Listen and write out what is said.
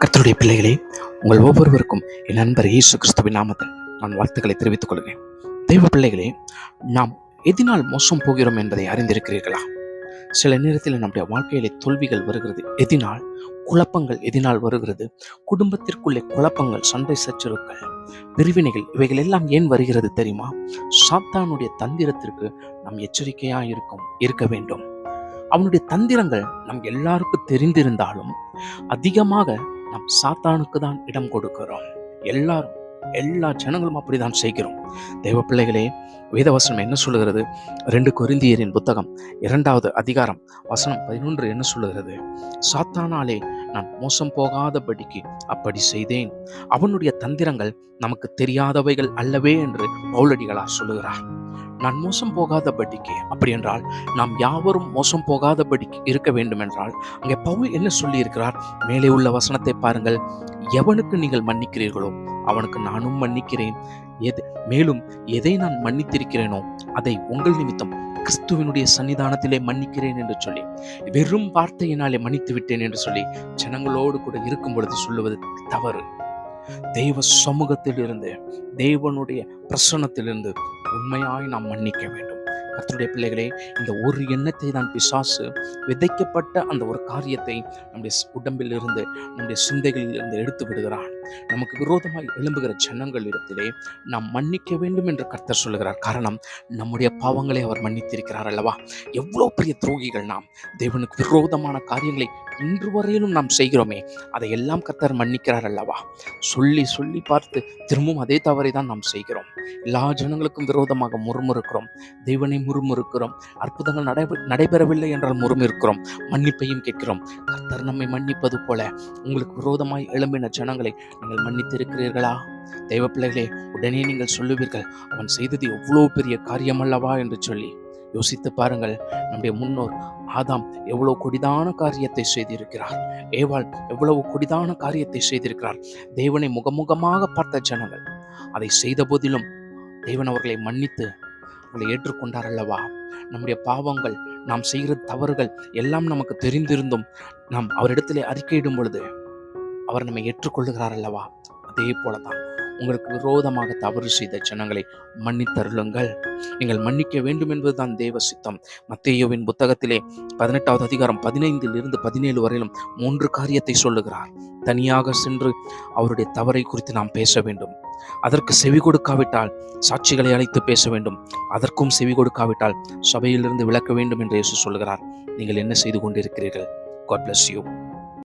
கர்த்தருடைய பிள்ளைகளே உங்கள் ஒவ்வொருவருக்கும் என் நண்பர் இயேசு கிறிஸ்துவின் நாமத்தில் நான் வாழ்த்துக்களை தெரிவித்துக் கொள்கிறேன். தெய்வ பிள்ளைகளே நாம் எதினால் மோசம் போகிறோம் என்பதை அறிந்திருக்கிறீர்களா? சில நேரத்தில் நம்முடைய வாழ்க்கையிலே தோல்விகள் வருகிறது. எதினால் குழப்பங்கள் எதினால் வருகிறது? குடும்பத்திற்குள்ளே குழப்பங்கள் சண்டை சச்சரவுகள் பிரிவினைகள் இவைகள் எல்லாம் ஏன் வருகிறது தெரியுமா? சாத்தானுடைய தந்திரத்திற்கு நாம் எச்சரிக்கையா இருக்கும் இருக்க வேண்டும். அவனுடைய தந்திரங்கள் நம் எல்லாருக்கும் தெரிந்திருந்தாலும் அதிகமாக நாம் சாத்தானுக்கு தான் இடம் கொடுக்கிறோம். எல்லாரும் எல்லா ஜனங்களும் அப்படிதான் செய்கிறோம். தெய்வ பிள்ளைகளே வேதவசனம் என்ன சொல்லுகிறது? ரெண்டு கொரிந்தியரின் புத்தகம் இரண்டாவது அதிகாரம் வசனம் பதினொன்று என்ன சொல்லுகிறது? சாத்தானாலே நான் மோசம் போகாதபடிக்கு அப்படி செய்தேன். அவனுடைய தந்திரங்கள் நமக்கு தெரியாதவைகள் அல்லவே என்று பவுலடிகளாக சொல்லுகிறார். நான் மோசம் போகாதபடிக்கு அப்படி என்றால் நாம் யாவரும் மோசம் போகாதபடிக்கு இருக்க வேண்டும் என்றால் அங்கே பவுல் என்ன சொல்லியிருக்கிறார்? மேலே உள்ள வசனத்தை பாருங்கள். எவனுக்கு நீங்கள் மன்னிக்கிறீர்களோ அவனுக்கு நானும் மன்னிக்கிறேன். எது மேலும் எதை நான் மன்னித்திருக்கிறேனோ அதை உங்கள் நிமித்தம் கிறிஸ்துவனுடைய சன்னிதானத்திலே மன்னிக்கிறேன் என்று சொல்லி வெறும் வார்த்தையினாலே மன்னித்து விட்டேன் என்று சொல்லி ஜனங்களோடு கூட இருக்கும் பொழுது சொல்லுவது தவறு. தெய்வ சமூகத்தில் இருந்து தேவனுடைய பிரசன்னத்திலிருந்து உண்மையாய் நாம் மன்னிக்க வேண்டும். கர்த்தருடைய பிள்ளைகளே இந்த ஒரு எண்ணத்தை தான் பிசாசு விதைக்கப்பட்ட அந்த ஒரு காரியத்தை நம்முடைய உடம்பில் இருந்து நம்முடைய சிந்தைகளில் இருந்து எடுத்து விடுகிறான். நமக்கு விரோதமாக எழும்புகிற ஜனங்கள் இடத்திலே நாம் மன்னிக்க வேண்டும் என்று கர்த்தர் சொல்லுகிறார். காரணம் நம்முடைய பாவங்களை அவர் மன்னித்திருக்கிறார் அல்லவா? எவ்வளோ பெரிய துரோகிகள் நாம் தேவனுக்கு விரோதமான காரியங்களை இன்று வரையிலும் நாம் செய்கிறோமே அதையெல்லாம் கர்த்தர் மன்னிக்கிறார் அல்லவா? சொல்லி சொல்லி பார்த்து திரும்பவும் அதே தவறை தான் நாம் செய்கிறோம். எல்லா ஜனங்களுக்கும் விரோதமாக முறுமுறுக்கிறோம். தேவனை முறுமுறுக்கிறோம். அற்புதங்கள் நடைபெ நடைபெறவில்லை என்றால் முறுமுறுக்கிறோம். மன்னிப்பையும் கேட்கிறோம். கர்த்தர் நம்மை மன்னிப்பது போல உங்களுக்கு விரோதமாய் எழும்பின ஜனங்களை நீங்கள் மன்னித்திருக்கிறீர்களா? தெய்வ பிள்ளைகளே உடனே நீங்கள் சொல்லுவீர்கள் அவன் செய்தது எவ்வளோ பெரிய காரியம் அல்லவா என்று சொல்லி. யோசித்து பாருங்கள் நம்முடைய முன்னோர் ஆதாம் எவ்வளவு கொடிதான காரியத்தை செய்திருக்கிறார். ஏவாள் எவ்வளவு கொடிதான காரியத்தை செய்திருக்கிறார். தேவனை முகமுகமாக பார்த்த ஜனங்கள் அதை செய்த போதிலும் தேவன் அவர்களை மன்னித்து உங்களை ஏற்றுக்கொண்டார் அல்லவா? நம்முடைய பாவங்கள் நாம் செய்கிற தவறுகள் எல்லாம் நமக்கு தெரிந்திருந்தும் நாம் அவரிடத்திலே அறிக்கையிடும் பொழுது அவர் நம்மை ஏற்றுக்கொள்ளுகிறார் அல்லவா? அதே போல தான் உங்களுக்கு விரோதமாக தவறு செய்த ஜனங்களை மன்னித்தருளுங்கள். நீங்கள் மன்னிக்க வேண்டும் என்பதுதான் தேவ சித்தம். மத்தேயோவின் புத்தகத்திலே பதினெட்டாவது அதிகாரம் பதினைந்தில் இருந்து பதினேழு வரையிலும் மூன்று காரியத்தை சொல்லுகிறார். தனியாக சென்று அவருடைய தவறை குறித்து நாம் பேச வேண்டும். அதற்கு செவி கொடுக்காவிட்டால் சாட்சிகளை அழைத்து பேச வேண்டும். அதற்கும் செவி கொடுக்காவிட்டால் சபையிலிருந்து விளக்க வேண்டும் என்று இயேசு சொல்கிறார். நீங்கள் என்ன செய்து கொண்டிருக்கிறீர்கள்? God bless you